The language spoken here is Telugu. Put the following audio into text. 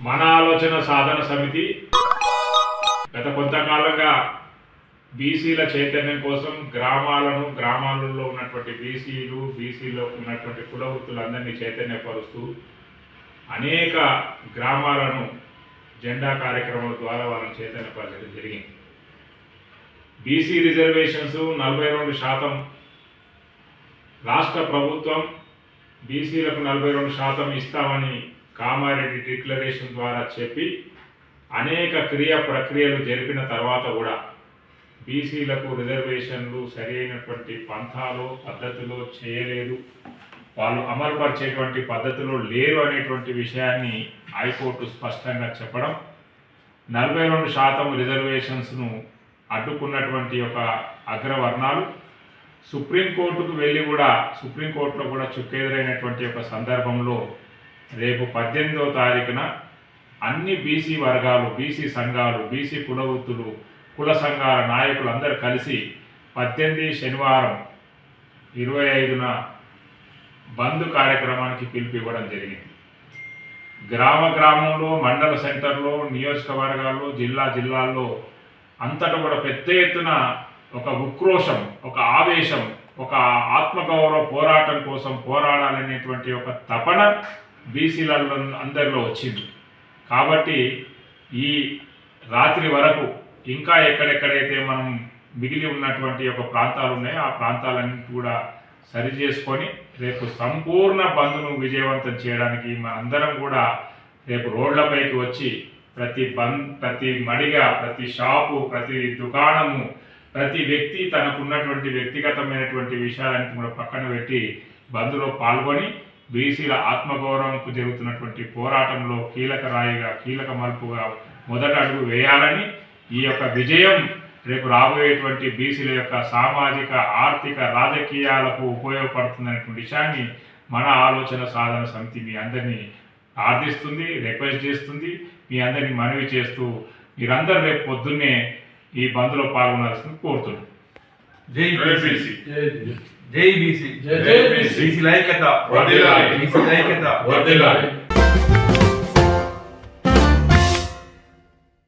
మన ఆలోచన సాధన సమితి గత కొంతకాలంగా బీసీల చైతన్యం కోసం గ్రామాలను గ్రామాలలో ఉన్నటువంటి బీసీలు బీసీలో ఉన్నటువంటి కుల వృత్తులందరినీ చైతన్యపరుస్తూ అనేక గ్రామాలను జెండా కార్యక్రమాల ద్వారా వాళ్ళని చైతన్యపరచడం జరిగింది. బీసీ రిజర్వేషన్స్ నలభై రెండు శాతం రాష్ట్ర ప్రభుత్వం బీసీలకు నలభై రెండు శాతం ఇస్తామని కామారెడ్డి డిక్లరేషన్ ద్వారా చెప్పి అనేక క్రియ ప్రక్రియలు జరిపిన తర్వాత కూడా బీసీలకు రిజర్వేషన్లు సరైనటువంటి పంథాలు పద్ధతిలో చేయలేదు. వాళ్ళు అమలుపరిచేటువంటి పద్ధతిలో లేరు అనేటువంటి విషయాన్ని హైకోర్టు స్పష్టంగా చెప్పడం నలభై రెండు శాతం రిజర్వేషన్స్ను అడ్డుకున్నటువంటి ఒక అగ్రవర్ణాలు. సుప్రీంకోర్టుకు వెళ్ళి కూడా సుప్రీంకోర్టులో కూడా చుక్కెదురైనటువంటి ఒక సందర్భంలో రేపు పద్దెనిమిదవ తారీఖున అన్ని బీసీ వర్గాలు బీసీ సంఘాలు బీసీ కులవృత్తులు కుల సంఘాల నాయకులందరూ కలిసి పద్దెనిమిది శనివారం ఇరవై ఐదున బంద్ కార్యక్రమానికి పిలుపు ఇవ్వడం జరిగింది. గ్రామ గ్రామంలో మండల సెంటర్లో నియోజకవర్గాల్లో జిల్లా జిల్లాల్లో అంతటా కూడా పెద్ద ఎత్తున ఒక ఉక్రోషం ఒక ఆవేశం ఒక ఆత్మగౌరవ పోరాటం కోసం పోరాడాలనేటువంటి ఒక తపన బీసీలలో అందరిలో వచ్చింది. కాబట్టి ఈ రాత్రి వరకు ఇంకా ఎక్కడెక్కడైతే మనం మిగిలి ఉన్నటువంటి ఒక ప్రాంతాలు ఉన్నాయో ఆ ప్రాంతాలన్నీ కూడా సరి చేసుకొని రేపు సంపూర్ణ బంద్ను విజయవంతం చేయడానికి మనందరం కూడా రేపు రోడ్లపైకి వచ్చి ప్రతి బంద్ ప్రతి మడిగా ప్రతి షాపు ప్రతి దుకాణము ప్రతి వ్యక్తి తనకున్నటువంటి వ్యక్తిగతమైనటువంటి విషయాలన్నీ కూడా పక్కన పెట్టి బంద్లో పాల్గొని బీసీల ఆత్మగౌరవంకు జరుగుతున్నటువంటి పోరాటంలో కీలక రాయిగా కీలక మలుపుగా మొదట అడుగు వేయాలని ఈ యొక్క విజయం రేపు రాబోయేటువంటి బీసీల యొక్క సామాజిక ఆర్థిక రాజకీయాలకు ఉపయోగపడుతుందనేటువంటి విషయాన్ని మన ఆలోచన సాధన సమితి మీ అందరినీ ప్రార్థిస్తుంది రిక్వెస్ట్ చేస్తుంది. మీ అందరినీ మనవి చేస్తూ మీరందరూ రేపు పొద్దున్నే ఈ బంద్లో పాల్గొనాల్సింది కోరుతున్నాను జై బీసీ. జై బీసీ. జై బీసీ. బీసీ లైక్యత బీసీ లైక్యత